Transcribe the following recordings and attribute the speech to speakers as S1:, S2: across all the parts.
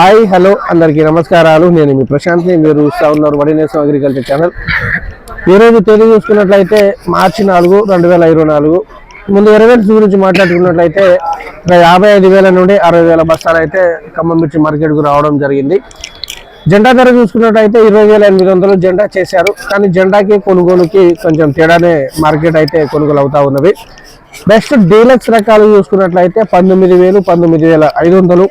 S1: Hi hello అందరికీ నమస్కారాలు. నేను మీ ప్రశాంత్ని మీరు చూస్తూ ఉన్నారు వడినేశం అగ్రికల్చర్ ఛానల్. ఈరోజు తేదీ చూసుకున్నట్లయితే మార్చి నాలుగు రెండు వేల ఇరవై నాలుగు. ముందు ఎరవేల్స్ గురించి మాట్లాడుకున్నట్లయితే యాభై ఐదు వేల నుండి అరవై వేల బస్తాలు అయితే ఖమ్మం మిర్చి మార్కెట్కు రావడం జరిగింది. జెండా ధర చూసుకున్నట్లయితే ఇరవై వేల ఎనిమిది వందలు జెండా చేశారు. కానీ జెండాకి కొనుగోలుకి కొంచెం తేడానే మార్కెట్ అయితే కొనుగోలు అవుతా ఉన్నవి బెస్ట్ డీలక్స్ రకాలు చూసుకున్నట్లయితే పంతొమ్మిది వేలు పంతొమ్మిది వేల ఐదు వందలు.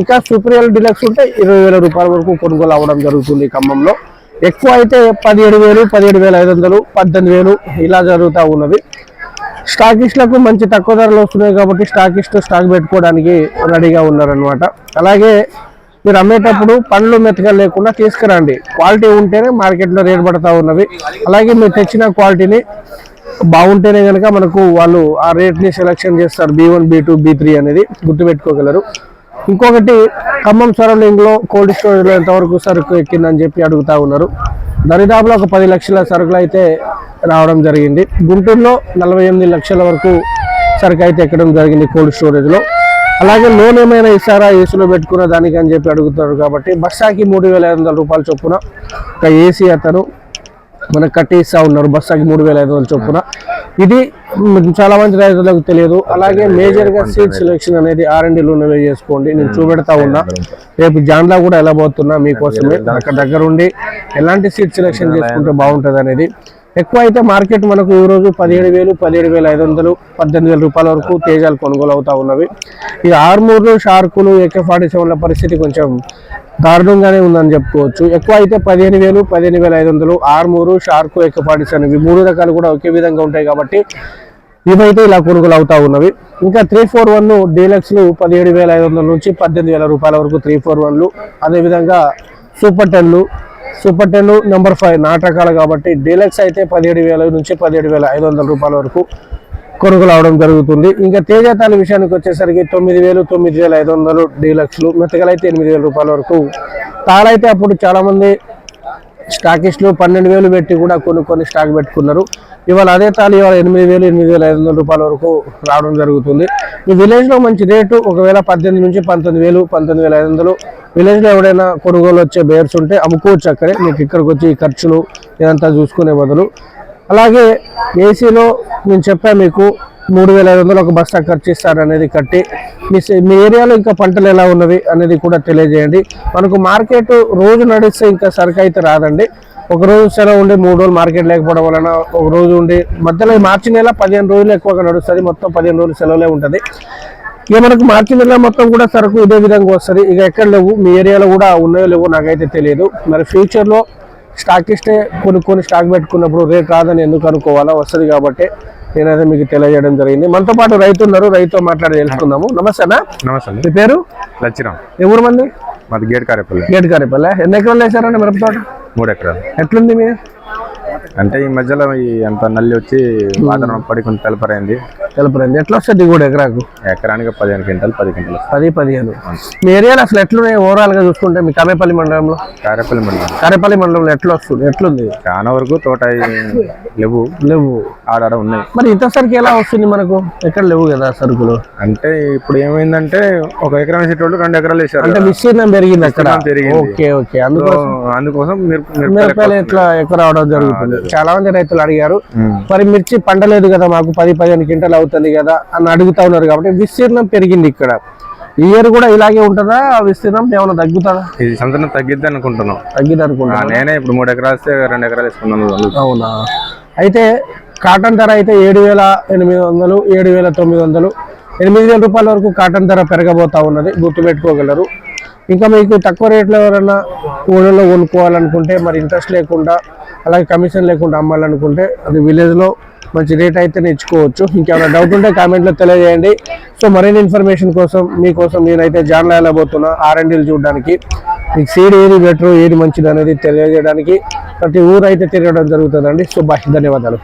S1: ఇంకా సూపరియల్ డిలక్స్ ఉంటే ఇరవై వేల రూపాయల వరకు కొనుగోలు అవ్వడం జరుగుతుంది ఖమ్మంలో. ఎక్కువ అయితే పదిహేడు వేలు పదిహేడు వేల ఐదు వందలు పద్దెనిమిది వేలు ఇలా జరుగుతూ ఉన్నది. స్టాకిస్ట్లకు మంచి తక్కువ ధరలు వస్తున్నాయి కాబట్టి స్టాకిస్ట్ స్టాక్ పెట్టుకోవడానికి రెడీగా ఉన్నారనమాట అలాగే మీరు అమ్మేటప్పుడు పండ్లు మెత్తగా లేకుండా తీసుకురండి. క్వాలిటీ ఉంటేనే మార్కెట్లో రేట్ పడతా ఉన్నవి. అలాగే మీరు తెచ్చిన క్వాలిటీని బాగుంటేనే కనుక మనకు వాళ్ళు ఆ రేట్ని సెలెక్షన్ చేస్తారు. B one B two B three అనేది గుర్తుపెట్టుకోగలరు. ఇంకొకటి ఖమ్మం సరౌండింగ్లో కోల్డ్ స్టోరేజ్లో ఎంతవరకు సరుకు ఎక్కిందని చెప్పి అడుగుతా ఉన్నారు. దరిదాపులో ఒక పది లక్షల సరుకులు అయితే రావడం జరిగింది. గుంటూరులో నలభై ఎనిమిది లక్షల వరకు సరుకు అయితే ఎక్కడం జరిగింది కోల్డ్ స్టోరేజ్లో. అలాగే లోన్ ఏమైనా ఇస్తారా ఏసీలో పెట్టుకున్న దానికి అని చెప్పి అడుగుతారు కాబట్టి బస్సాకి మూడు వేల ఐదు వందల రూపాయల చొప్పున ఒక ఏసీ అతను మనకు కట్టిస్తూ ఉన్నారు. బస్సాకి మూడు వేల ఐదు వందల చొప్పున. ఇది చాలా మంది రైతులకు తెలియదు. అలాగే మేజర్గా సీట్ సెలెక్షన్ అనేది ఆర్ అండ్లోనే చేసుకోండి. నేను చూపెడతా ఉన్నా. రేపు జాన్లా కూడా ఎలా పోతున్నా మీకోసమే. అక్కడ దగ్గరుండి ఎలాంటి సీట్ సెలెక్షన్ చేసుకుంటే బాగుంటుంది అనేది. ఎక్కువ అయితే మార్కెట్ మనకు ఈ రోజు పదిహేడు వేలు పదిహేడు వేల ఐదు వందలు పద్దెనిమిది వేల రూపాయల వరకు తేజాలు కొనుగోలు అవుతా ఉన్నవి. ఈ ఆర్మూర్లు షార్కులు ఏకే ఫార్టీ సెవెన్ల పరిస్థితి కొంచెం దారుణంగానే ఉందని చెప్పుకోవచ్చు. ఎక్కువ అయితే పదిహేను వేలు పదిహేను వేల ఐదు వందలు ఆర్మూరు షార్కు ఎక్కపాటిస్ అనేవి మూడు రకాలు కూడా ఒకే విధంగా ఉంటాయి కాబట్టి ఇవైతే ఇలా కొనుగోలు అవుతా ఉన్నవి. ఇంకా త్రీ ఫోర్ వన్ డీలక్స్లు పదిహేడు వేల ఐదు వందల నుంచి పద్దెనిమిది వేల రూపాయల వరకు త్రీ ఫోర్ వన్లు అదేవిధంగా సూపర్ టెన్లు సూపర్ టెన్ నెంబర్ ఫైవ్ నాటకాలు కాబట్టి డీలక్స్ అయితే పదిహేడు వేల నుంచి పదిహేడు వేల ఐదు వందల రూపాయల వరకు కొనుగోలు అవడం జరుగుతుంది. ఇంకా తేజతాల విషయానికి వచ్చేసరికి తొమ్మిది వేలు తొమ్మిది వేల ఐదు వందలు డీలక్స్లు మెత్తగలైతే ఎనిమిది వేల రూపాయల వరకు. తాళైతే అప్పుడు చాలామంది స్టాకిస్టులు పన్నెండు వేలు పెట్టి కూడా కొన్ని కొన్ని స్టాక్ పెట్టుకున్నారు. ఇవాళ అదే తాళి ఇవాళ ఎనిమిది వేలు ఎనిమిది వేల ఐదు వందల రూపాయల వరకు రావడం జరుగుతుంది. మీ విలేజ్లో మంచి రేటు ఒకవేళ పద్దెనిమిది నుంచి పంతొమ్మిది వేలు పంతొమ్మిది వేల ఐదు వందలు. విలేజ్లో ఎవడైనా కొనుగోలు వచ్చే బేర్స్ ఉంటే అమ్ముకోవచ్చు అక్కడే. మీకు ఇక్కడికి వచ్చి ఖర్చులు ఇదంతా చూసుకునే బదులు. అలాగే ఏసీలో నేను చెప్పాను మీకు మూడు వేల ఐదు వందలు ఒక బస్తా ఖర్చు ఇస్తారనేది కట్టి మీ మీ ఏరియాలో ఇంకా పంటలు ఎలా ఉన్నవి అనేది కూడా తెలియజేయండి. మనకు మార్కెట్ రోజు నడిస్తే ఇంకా సరుకు అయితే రాదండి. ఒక రోజు సెలవు ఉండి మూడు రోజులు మార్కెట్ లేకపోవడం వలన ఒక రోజు ఉండి మధ్యలో మార్చి నెల పదిహేను రోజులు ఎక్కువగా నడుస్తుంది. మొత్తం పదిహేను రోజులు సెలవులే ఉంటుంది. ఇక మనకు మార్చి నెల మొత్తం కూడా సరుకు ఇదే విధంగా వస్తుంది. ఇక ఎక్కడ లేవు మీ ఏరియాలో కూడా ఉన్నాయో లేవో నాకైతే తెలియదు. మరి ఫ్యూచర్లో స్టాక్ ఇస్తే కొన్ని స్టాక్ పెట్టుకున్నప్పుడు రేట్ రాదని ఎందుకు అనుకోవాలా? వస్తుంది కాబట్టి నేనైతే మీకు తెలియజేయడం జరిగింది. మనతో పాటు రైతు ఉన్నారు. రైతుతో మాట్లాడి తెలుసుకుందాము.
S2: నమస్తే అండి.
S1: మీ పేరు?
S2: లచ్చిరాం
S1: ఎవరు మంది?
S2: మాది గేట్ కారేపల్లి
S1: గేట్ కారేపల్లె ఎన్ని ఎకరాలు వేసారండి మిరప తోట?
S2: మూడు ఎకరాలు.
S1: ఎట్లుంది మీ?
S2: అంటే ఈ మధ్యలో ఈ అంత నల్లి వచ్చి వాతావరణం పడి కొంచెం తెలపరైంది.
S1: తెలుపురండి ఎట్లా వస్తుంది దిగుడు ఎకరాకు?
S2: ఎకరానికి పదిహేను క్వింటాలు పది క్వింటాలు.
S1: పది పదిహేను. మీ ఏరియాలో అసలు ఎట్లున్నాయి ఓవరాల్గా చూసుకుంటే? మీ కమేపల్లి మండలంలో?
S2: కారేపల్లి మండలం.
S1: కారేపల్లి మండలంలో ఎట్లా వస్తుంది? ఎట్లుంది?
S2: చాలా వరకు తోట లేవు.
S1: లేవు.
S2: ఆడాడ ఉన్నాయి.
S1: మరి ఇంత సరికి ఎలా వస్తుంది మనకు? ఎక్కడ లేవు కదా సరుకులు?
S2: అంటే ఇప్పుడు ఏమైందంటే ఒక ఎకరం వేసేటోళ్ళు రెండు ఎకరాలు వేసారు
S1: అంటే విస్తీర్ణం పెరిగింది అక్కడ. Okay okay. అందుకోసం
S2: అందుకోసం
S1: మిరపకాయలు ఎట్లా ఎక్కువ రావడం జరుగుతుంది? చాలా మంది రైతులు అడిగారు మరి మిర్చి పండలేదు కదా మాకు? పది పదిహేను క్వింటల్ అవుతుంది కదా అని అడుగుతా ఉన్నారు కాబట్టి విస్తీర్ణం పెరిగింది ఇక్కడ. ఇయర్ కూడా ఇలాగే ఉంటుందా? ఆ విస్తీర్ణం ఏమైనా తగ్గుతుందా?
S2: ఇది సంవత్సరం తగ్గిద్ది అనుకుంటున్నాం.
S1: తగ్గిద్ది
S2: ఆ,
S1: అనుకుంటా
S2: నేనే ఇప్పుడు మూడు ఎకరాలు రెండు ఎకరాలు వేసుకున్నాను
S1: అవునా? అయితే కాటన్ ధర అయితే ఏడు వేల ఎనిమిది వందలు ఏడు వేల తొమ్మిది వందలు ఎనిమిది వేల రూపాయల వరకు కాటన్ ధర పెరగబోతా ఉన్నది. గుర్తుపెట్టుకోగలరు. ఇంకా మీకు తక్కువ రేట్లో ఎవరైనా ఊళ్ళో కొనుక్కోవాలనుకుంటే మరి ఇంట్రెస్ట్ లేకుండా అలాగే కమిషన్ లేకుండా అమ్మాలనుకుంటే అది విలేజ్లో మంచి రేట్ అయితే ఇచ్చుకోవచ్చు. ఇంకేమైనా డౌట్ ఉంటే కామెంట్లో తెలియజేయండి. సో మరిన్ని ఇన్ఫర్మేషన్ కోసం మీకోసం నేనైతే జాన్లో వెళ్ళబోతున్నా ఆర్ఎండీలు చూడడానికి. మీకు సీడ్ ఏది బెటర్ ఏది మంచిది అనేది తెలియజేయడానికి ప్రతి ఊరు అయితే తిరగడం జరుగుతుందండి. సో బాయ్ ధన్యవాదాలు.